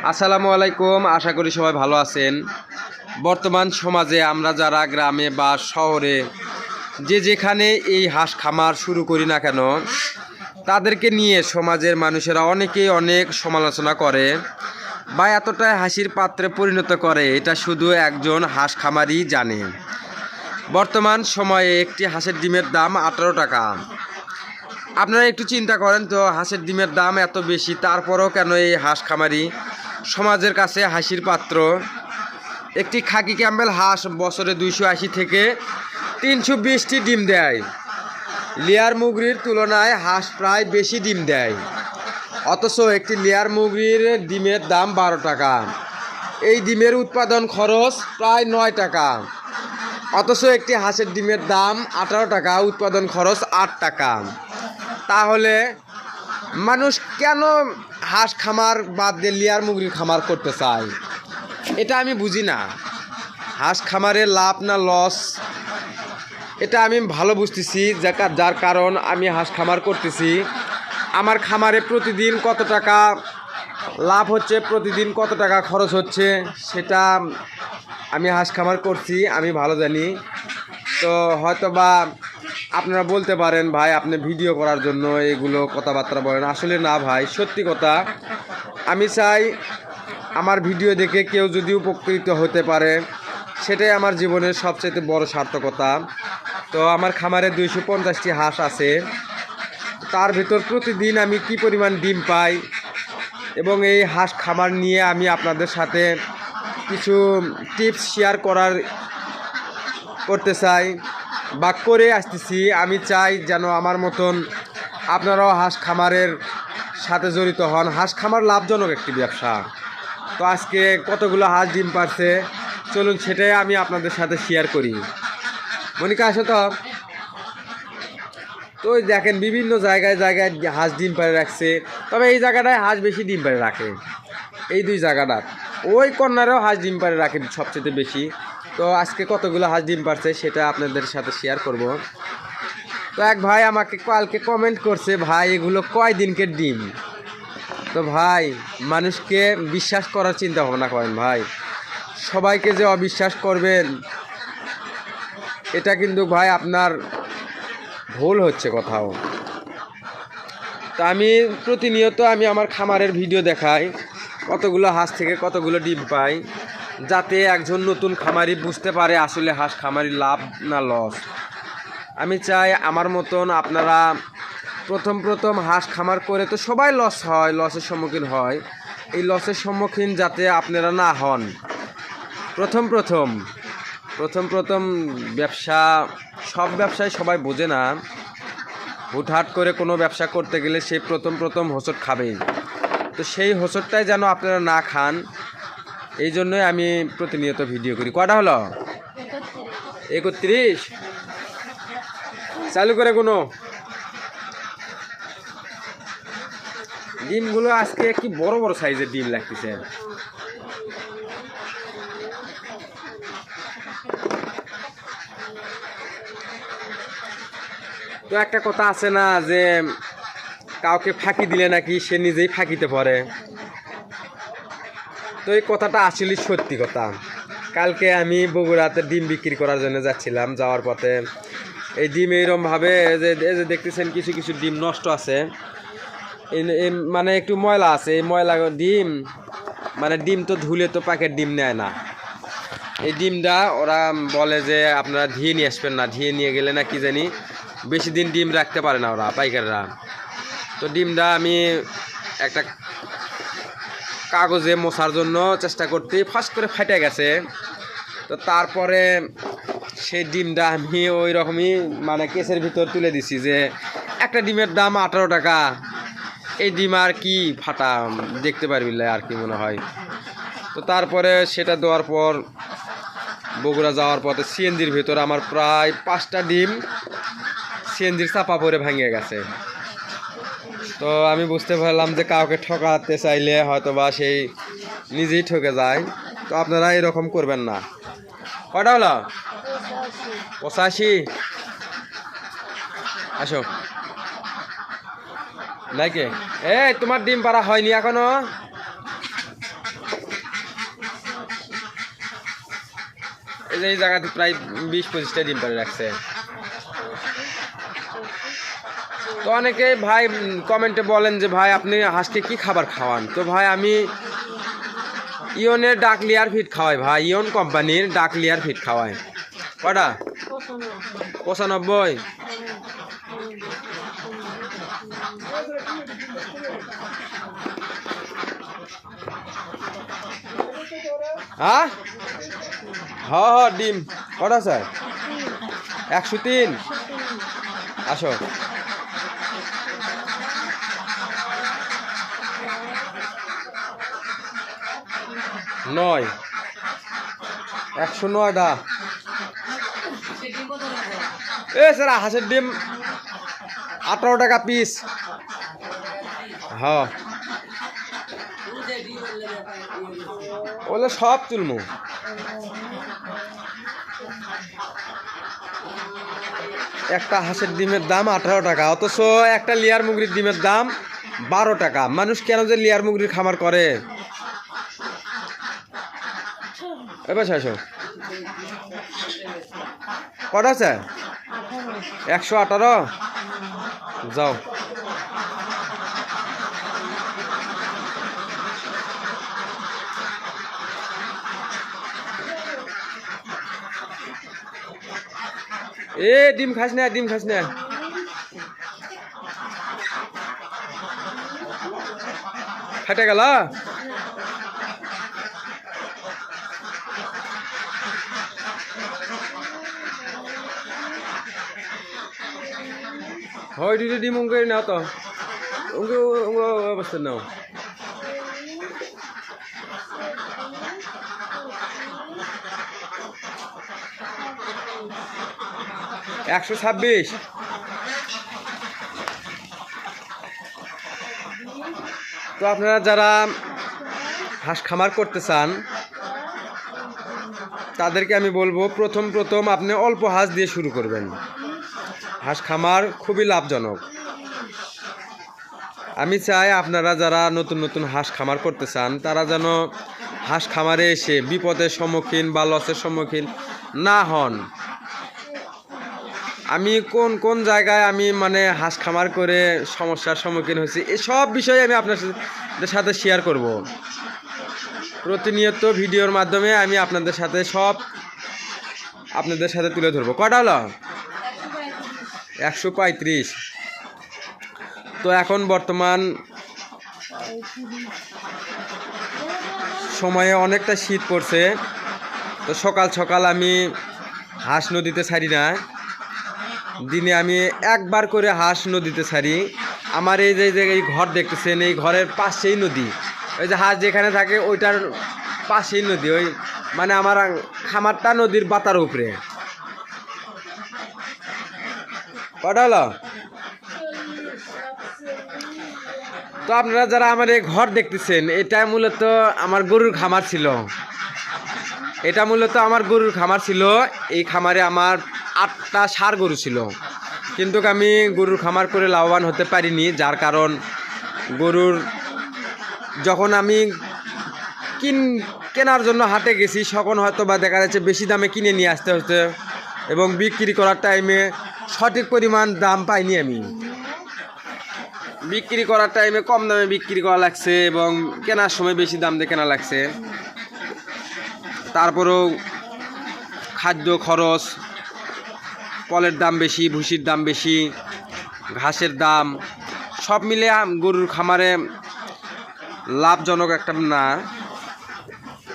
আসসালামু আলাইকুম, আশা করি সবাই ভালো আছেন। বর্তমান সমাজে আমরা যারা গ্রামে বা শহরে যে যেখানে এই হাঁস খামার শুরু করি না কেন, তাদেরকে নিয়ে সমাজের মানুষেরা অনেকেই অনেক সমালোচনা করে বা এতটাই হাসির পাত্রে পরিণত করে, এটা শুধু একজন হাঁস খামারই জানে। বর্তমান সময়ে একটি হাঁসের ডিমের দাম আঠারো টাকা। আপনারা একটু চিন্তা করেন তো, হাঁসের ডিমের দাম এত বেশি, তারপরেও কেন এই হাঁস খামারি সমাজের কাছে হাসির পাত্র। একটি খাকি ক্যাম্বেল হাঁস বছরে দুইশো আশি থেকে তিনশো বিশটি ডিম দেয়। লেয়ার মুগরির তুলনায় হাঁস প্রায় বেশি ডিম দেয়। অথচ একটি লেয়ার মুগরির ডিমের দাম বারো টাকা। এই ডিমের উৎপাদন খরচ প্রায় নয় টাকা। অথচ একটি হাঁসের ডিমের দাম আঠারো টাকা, উৎপাদন খরচ আট টাকা। তাহলে মানুষ কেন হাঁস খামার বাদ দিয়ে লেয়ার মুগরির খামার করতে চায় এটা আমি বুঝি না। হাঁস খামারে লাভ না লস, এটা আমি ভালো বুঝতেছি যার কারণ আমি হাঁস খামার করতেছি। আমার খামারে প্রতিদিন কত টাকা লাভ হচ্ছে, প্রতিদিন কত টাকা খরচ হচ্ছে, সেটা আমি হাঁস খামার করছি, আমি ভালো জানি। তো হয়তো বা আপনারা বলতে পারেন, ভাই, আপনি ভিডিও করার জন্য এগুলো কথাবার্তা বলেন। আসলে না, ভাই, সত্যি কথা, আমি চাই আমার ভিডিও দেখে কেউ যদি উপকৃত হতে পারে, সেটাই আমার জীবনের সবচেয়ে বড় সার্থকতা। তো আমার খামারে দুইশো পঞ্চাশটি হাঁস আছে। তার ভিতর প্রতিদিন আমি কি পরিমাণ ডিম পাই এবং এই হাঁস খামার নিয়ে আমি আপনাদের সাথে কিছু টিপস শেয়ার করার করতে চাই। বা করে আসতেছি। আমি চাই যেন আমার মতন আপনারাও হাঁস খামারের সাথে জড়িত হন। হাঁস খামার লাভজনক একটি ব্যবসা। তো আজকে কতগুলো হাঁস ডিম পারছে? চলুন সেটাই আমি আপনাদের সাথে শেয়ার করি। মনিকা, আসো তো। তো দেখেন, বিভিন্ন জায়গায় জায়গায় হাঁস ডিম পাড়ে রাখছে। তবে এই জায়গাটায় হাঁস বেশি ডিম পাড়ে রাখে। এই দুই জায়গাটা ওই কর্নারেও হাঁস ডিম পাড়ে রাখে সবচেয়ে বেশি। তো আজকে কতগুলো হাঁস ডিম পারছে সেটা আপনাদের সাথে শেয়ার করব। তো এক ভাই আমাকে কালকে কমেন্ট করছে, ভাই, এগুলো কয় দিনকে ডিম? তো ভাই, মানুষকে বিশ্বাস করার চিন্তা ভাবনা করেন ভাই। সবাইকে যে অবিশ্বাস করবেন, এটা কিন্তু ভাই আপনার ভুল হচ্ছে কোথাও। তা আমি প্রতিনিয়ত আমি আমার খামারের ভিডিও দেখাই, কতগুলো হাঁস থেকে কতগুলো ডিম পাই। যাতে একজন নতুন খামারি বুঝতে পারে আসলে হাঁস খামারি লাভ না লস। আমি চাই আমার মতন আপনারা প্রথম প্রথম হাঁস খামার করে তো সবাই লস হয়, লসের সম্মুখীন হয়। এই লসের সম্মুখীন যাতে আপনারা না হন। প্রথম প্রথম প্রথম প্রথম ব্যবসা, সব ব্যবসায় সবাই বোঝে না। হুটহাট করে কোনো ব্যবসা করতে গেলে সে প্রথম প্রথম হোঁচট খাবেই। তো সেই হোঁচটটাই যেন আপনারা না খান এই জন্যই আমি প্রতিনিয়ত ভিডিও করি। কটা হলো? একত্রিশ। চালু করে কোনো ডিমগুলো আজকে কি বড় বড় সাইজের ডিম লাগতেছে? তো একটা কথা আছে না যে, কাউকে ফাঁকি দিলে নাকি সে নিজেই ফাঁকিতে পড়ে। তো এই কথাটা আসলে সত্যি কথা। কালকে আমি বগুড়াতে ডিম বিক্রি করার জন্য যাচ্ছিলাম, যাওয়ার পথে। এই ডিম এইরকমভাবে যে, এই যে দেখতেছেন কিছু কিছু ডিম নষ্ট আছে। মানে একটু ময়লা আছে, এই ময়লা ডিম মানে ডিম তো ধুলে তো প্যাকেট ডিম নেয় না। এই ডিমটা ওরা বলে যে আপনারা ধুয়ে নিয়ে আসবেন না, ধুয়ে নিয়ে গেলে না কি জানি বেশি দিন ডিম রাখতে পারে না ওরা, পাইকাররা। তো ডিমটা আমি একটা কাগজে মশার জন্য চেষ্টা করতে ফার্স্ট করে ফাটে গেছে। তো তারপরে সেই ডিমটা আমি ওই রকমই মানে কেসের ভিতর তুলে দিছি যে, একটা ডিমের দাম আঠারো টাকা। এই ডিম আর কি ফাটা দেখতে পারবি আর কি মনে হয়। তো তারপরে সেটা দেওয়ার পর, বগুড়া যাওয়ার পথে সিএনজির ভিতর আমার প্রায় পাঁচটা ডিম সিএনজির চাপা পরে ভেঙে গেছে। তো আমি বুঝতে পারলাম যে কাউকে ঠকাতে চাইলে হয়তো বা সেই নিজেই ঠকে যায়। তো আপনারা এরকম করবেন না। কটা হলো? পঁচাশি। আসো। নাকি এই, তোমার ডিম পাড়া হয়নি এখনও? এই জায়গাতে প্রায় বিশ পঁচিশটা ডিম পাড়া রাখছে। তো অনেকে ভাই কমেন্টে বলেন যে, ভাই, আপনি হাঁসকে কি খাবার খাওয়ান? তো ভাই, আমি ইয়নের ডাক লিয়ার ফিট খাওয়াই, ভাই। ইয়ন কোম্পানির ডাক লিয়ার ফিট খাওয়াই। কটা? পঁচানব্বই। হ্যাঁ ডিম। কটা স্যার একশো তিন। আসো। নয়। একশো নয়টা। এ স্যার হাঁসের ডিম, আঠারো টাকা পিস ওগুলো সব তুলমু। একটা হাঁসের ডিমের দাম আঠারো টাকা, অথচ একটা লিয়ার মুগরির ডিমের দাম বারো টাকা। মানুষ কেন যে লিয়ার মুগরির খামার করে? এবার আসো কটা আছে? একশো আঠারো? যাও। এ, ডিম খাস না, ডিম খাস না। ফাটে গেল? হয় দুটো ডিম অঙ্ক নাও তো। অঙ্ক অঙ্ক অবস্থা নাও। একশো ছাব্বিশ। তো আপনারা যারা হাঁস খামার করতে চান, তাদেরকে আমি বলব, প্রথম প্রথম আপনি অল্প হাঁস দিয়ে শুরু করবেন। হাঁস খামার খুবই লাভজনক। আমি চাই আপনারা যারা নতুন নতুন হাঁস খামার করতে চান, তারা যেন হাঁস খামারে এসে বিপদের সম্মুখীন বা লসের সম্মুখীন না হন। আমি কোন কোন জায়গায় আমি মানে হাঁস খামার করে সমস্যার সম্মুখীন হয়েছি এসব বিষয়ে আমি আপনাদের সাথে শেয়ার করব। প্রতিনিয়ত ভিডিওর মাধ্যমে আমি আপনাদের সাথে সব আপনাদের সাথে তুলে ধরবো। কটা হলো? একশো পঁয়ত্রিশ। তো এখন বর্তমান সময়ে অনেকটা শীত পড়ছে। তো সকাল সকাল আমি হাঁস নদীতে ছাড়ি না। দিনে আমি একবার করে হাঁস নদীতে ছাড়ি। আমার এই যে, এই ঘর দেখতেছেন, এই ঘরের পাশেই নদী। ওই যে হাঁস যেখানে থাকে, ওইটার পাশেই নদী। ওই মানে আমার খামারটা নদীর বাতার উপরে। হলো তো আপনারা যারা আমার এই ঘর দেখতেছেন, এটা মূলত আমার গরুর খামার ছিল। এটা মূলত আমার গরুর খামার ছিল। এই খামারে আমার আটটা সার গরু ছিল। কিন্তু আমি গরুর খামার করে লাভবান হতে পারিনি, যার কারণ গরুর যখন আমি কিন, কেনার জন্য হাটে গেছি, তখন হয়তো বা দেখা যাচ্ছে বেশি দামে কিনে নিয়ে আসতে হচ্ছে এবং বিক্রি করার টাইমে সঠিক পরিমাণ দাম পাইনি আমি। বিক্রি করার টাইমে কম দামে বিক্রি করা লাগছে এবং কেনার সময় বেশি দাম দিয়ে কেনা লাগছে। তারপরেও খাদ্য খরচ কলের দাম বেশি, ভুসির দাম বেশি, ঘাসের দাম, সব মিলে গরুর খামারে লাভজনক একটা না।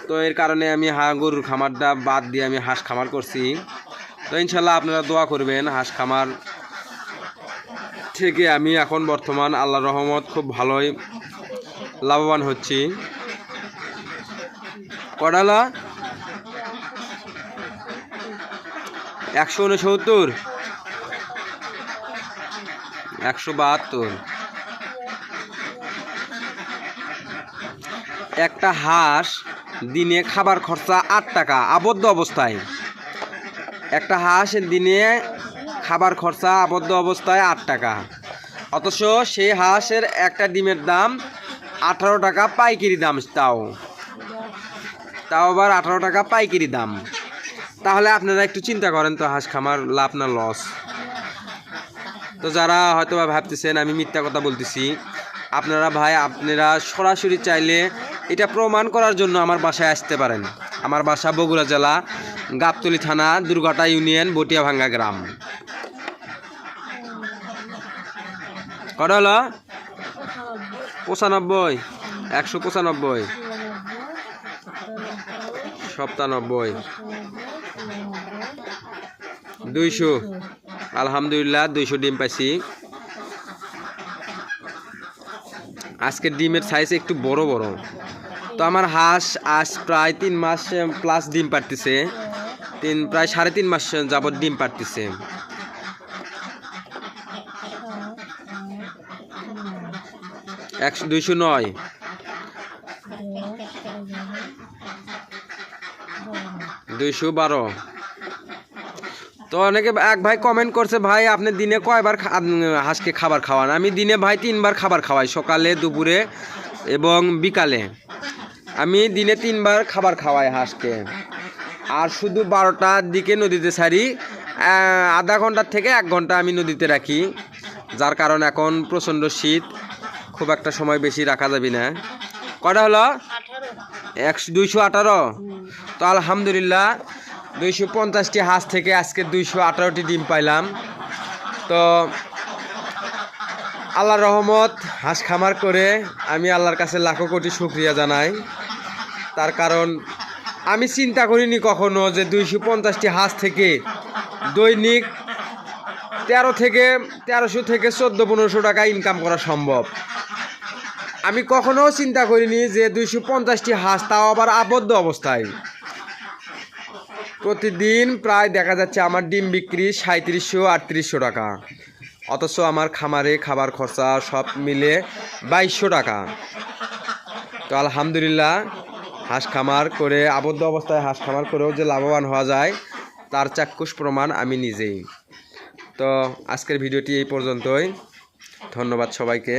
তো এর কারণে আমি হা, গরুর খামারটা বাদ দিয়ে আমি হাঁস খামার করছি। তো ইনশাল্লাহ আপনারা দোয়া করবেন, হাঁস খামার থেকে আমি এখন বর্তমান আল্লাহ রহমত খুব ভালোই লাভবান হচ্ছি। কডালা একশো উনসত্তর, একশো বাহাত্তর। একটা হাঁস দিনে খাবার খরচা আট টাকা, আবদ্ধ অবস্থায়। একটা হাঁস দিনে খাবার খরচা আবদ্ধ অবস্থায় আট টাকা। অথচ সেই হাঁসের একটা ডিমের দাম আঠারো টাকা পাইকারি দাম তাও। তাও আবার আঠারো টাকা পাইকারি দাম। তাহলে আপনারা একটু চিন্তা করেন তো, হাঁস খামার লাভ না লস? তো যারা হয়তো বা ভাবতেছেন, আমি মিথ্যা কথা বলতেছি, আপনারা ভাই, আপনারা সরাসরি চাইলে এটা প্রমাণ করার জন্য আমার বাসায় আসতে পারেন। আমার বাসা বগুড়া জেলা গাবতলি থানা দুর্গাটা ইউনিয়ন, বটিয়াভাঙ্গা গ্রাম। কটা হলো? পঁচানব্বই। একশো পঁচানব্বই। সপ্তানব্বই। দুইশো। আলহামদুলিল্লাহ, দুইশো ডিম পাইছি। আজকের ডিমের সাইজ একটু বড় বড়। তো আমার হাঁস আজ প্রায় তিন মাস প্লাস ডিম পারতেছে তিন, প্রায় সাড়ে তিন মাস যাবত ডিম পারতেছে একশো দুইশো নয়। দুইশো বারো। তো অনেকে এক ভাই কমেন্ট করছে, ভাই, আপনি দিনে কয়বার হাঁসকে খাবার খাওয়ান? আমি দিনে ভাই তিনবার খাবার খাওয়াই, সকালে, দুপুরে এবং বিকালে। আমি দিনে তিনবার খাবার খাওয়াই হাঁসকে। আর শুধু বারোটার দিকে নদীতে ছাড়ি আধা ঘণ্টার থেকে এক ঘণ্টা আমি নদীতে রাখি, যার কারণ এখন প্রচণ্ড শীত, খুব একটা সময় বেশি রাখা যাবে না। কটা হলো? একশো, দুইশো আঠারো? তো আলহামদুলিল্লাহ, দুইশো পঞ্চাশটি হাঁস থেকে আজকে দুইশো আঠারোটি ডিম পাইলাম। তো আল্লাহর রহমত, হাঁস খামার করে আমি আল্লাহর কাছে লাখো কোটি শুক্রিয়া জানাই। তার কারণ আমি চিন্তা করিনি কখনো যে দুইশো পঞ্চাশটি হাঁস থেকে দৈনিক তেরো থেকে তেরোশো থেকে চোদ্দ, পনেরোশো টাকা ইনকাম করা সম্ভব। আমি কখনো চিন্তা করিনি যে দুইশো পঞ্চাশটি হাঁস তাও আবার আবদ্ধ অবস্থায়। প্রতিদিন প্রায় দেখা যাচ্ছে আমার ডিম বিক্রি সাঁত্রিশশো আটত্রিশশো টাকা। অথচ আমার খামারে খাবার খরচা সব মিলে বাইশশো টাকা। তো আলহামদুলিল্লাহ হাঁস খামার করে, আবদ্ধ অবস্থায় হাঁস খামার করেও যে লাভবান হওয়া যায়, তার চাক্ষুষ প্রমাণ আমি নিজেই। তো আজকের ভিডিওটি এই পর্যন্তই। ধন্যবাদ সবাইকে।